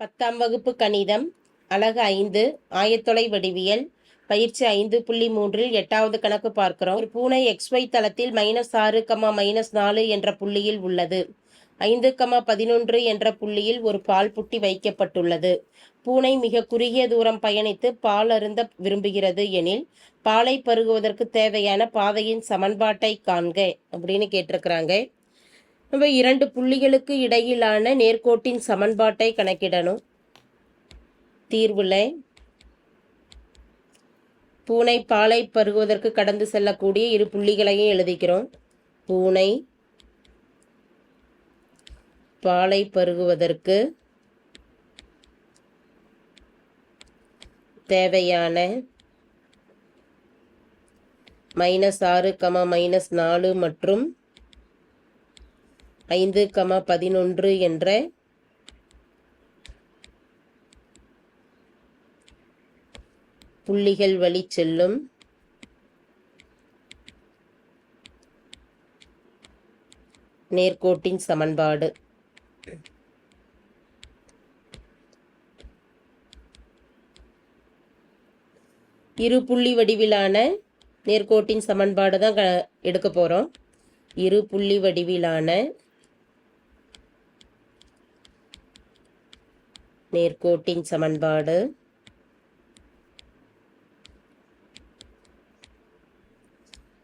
பத்தாம் வகுப்பு கணிதம் அழகு ஐந்து ஆயத்தொலை வடிவியல் பயிற்சி ஐந்து புள்ளி மூன்றில் எட்டாவது கணக்கு பார்க்கிறோம். ஒரு பூனை எக்ஸ்ஒய் தளத்தில் மைனஸ் ஆறு கமா மைனஸ் நாலு என்ற புள்ளியில் உள்ளது. ஐந்து கமா பதினொன்று என்ற புள்ளியில் ஒரு பால் புட்டி வைக்கப்பட்டுள்ளது. பூனை மிக குறுகிய தூரம் பயணித்து பால் அருந்த விரும்புகிறது எனில் பாலை பருகுவதற்கு தேவையான பாதையின் சமன்பாட்டை காண்க அப்படின்னு கேட்டிருக்கிறாங்க. நம்ம இரண்டு புள்ளிகளுக்கு இடையிலான நேர்கோட்டின் சமன்பாட்டை கணக்கிடணும். தீர்வுல. பூனை பாலை பருகுவதற்கு கடந்து செல்லக்கூடிய இரு புள்ளிகளையும் எழுதிக்கிறோம். பூனை பாலை பருகுவதற்கு தேவையான மைனஸ் ஆறு கமா மைனஸ் நாலு மற்றும் ஐந்து கமா பதினொன்று என்ற புள்ளிகள் வழி செல்லும் நேர்கோட்டின் சமன்பாடு. இரு புள்ளி வடிவிலான நேர்கோட்டின் சமன்பாடு தான் க எடுக்க போகிறோம் இரு புள்ளி வடிவிலான நேர்கோட்டின் சமன்பாடு.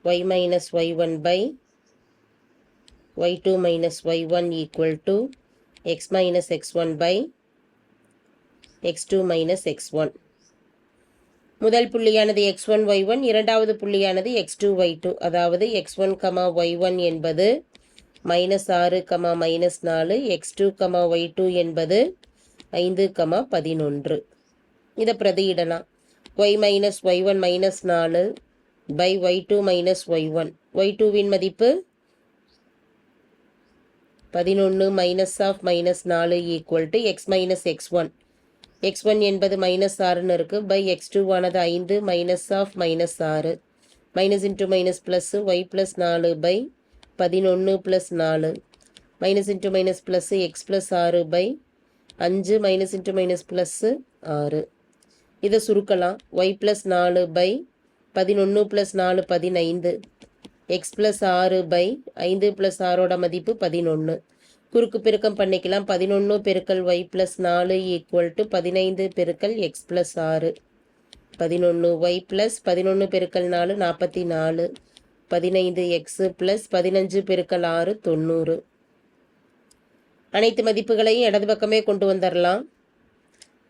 Y minus Y one by Y two minus Y one equal to X minus X one by X two minus X one முதல் புள்ளியானது எக்ஸ் ஒன் ஒய் ஒன் இரண்டாவது புள்ளியானது எக்ஸ் டூ ஒய் டூ அதாவது X one comma Y one என்பது minus ஆறு comma minus நாலு X two comma Y two என்பது ஐந்து கமா பதினொன்று. இதை பிரதியிடலாம் Y minus Y one minus நாலு by Y two minus Y one Y டூவின் மதிப்பு பதினொன்று மைனஸ் ஆஃப் மைனஸ் நாலு equal to X minus X one X one என்பது மைனஸ் ஆறுன்னு இருக்குது பை எக்ஸ் டூ ஆனது ஐந்து மைனஸ் ஆஃப் மைனஸ் ஆறு. Minus into minus plus Y plus நாலு பை பதினொன்று ப்ளஸ் நாலு. Minus into minus plus X plus ஆறு பை அஞ்சு மைனஸ் இன்ட்டு மைனஸ் ப்ளஸ்ஸு ஆறு. இதை சுருக்கலாம். ஒய் ப்ளஸ் நாலு பை பதினொன்று ப்ளஸ் நாலு பதினைந்து. எக்ஸ் ப்ளஸ் ஆறு பை ஐந்து ப்ளஸ் ஆறோட மதிப்பு பதினொன்று குறுக்கு பெருக்கம் பண்ணிக்கலாம். பதினொன்று பெருக்கல் ஒய் ப்ளஸ் நாலு ஈக்குவல் டு பதினைந்து பெருக்கல் எக்ஸ் ப்ளஸ் ஆறு. பதினொன்று ஒய் ப்ளஸ் பதினொன்று பெருக்கல் நாலு நாற்பத்தி நாலு. பதினைந்து எக்ஸு ப்ளஸ் பதினஞ்சு பெருக்கல் ஆறு தொண்ணூறு. அனைத்து மதிப்புகளையும் இடது பக்கமே கொண்டு வந்துடலாம்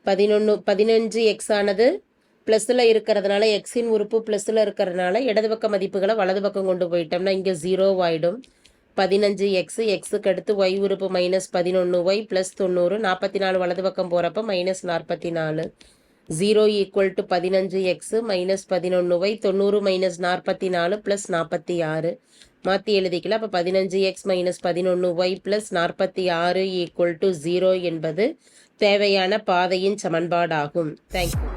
பதினொன்று பதினஞ்சு எக்ஸ் ஆனது ப்ளஸில் இருக்கிறதுனால எக்ஸின் உறுப்பு ப்ளஸில் இருக்கிறதுனால இடது பக்க மதிப்புகளை வலது பக்கம் கொண்டு போயிட்டோம்னா இங்கே ஜீரோ ஆகிடும் பதினஞ்சு எக்ஸு எக்ஸுக்கு அடுத்து ஒய் உறுப்பு மைனஸ் பதினொன்று ஒய் ப்ளஸ் தொண்ணூறு நாற்பத்தி நாலு வலது பக்கம் போகிறப்ப மைனஸ் நாற்பத்தி நாலு. ஜீரோ ஈக்குவல் டு பதினஞ்சு எக்ஸு மைனஸ் பதினொன்று ஒய் தொண்ணூறு மைனஸ் நாற்பத்தி நாலு ப்ளஸ் நாற்பத்தி ஆறு மாற்றி எழுதிக்கலாம். அப்போ பதினஞ்சு எக்ஸ் மைனஸ் பதினொன்று ஒய் ப்ளஸ் நாற்பத்தி ஆறு ஈக்குவல் டு ஜீரோ என்பது தேவையான பாதையின் சமன்பாடாகும். தேங்க்யூ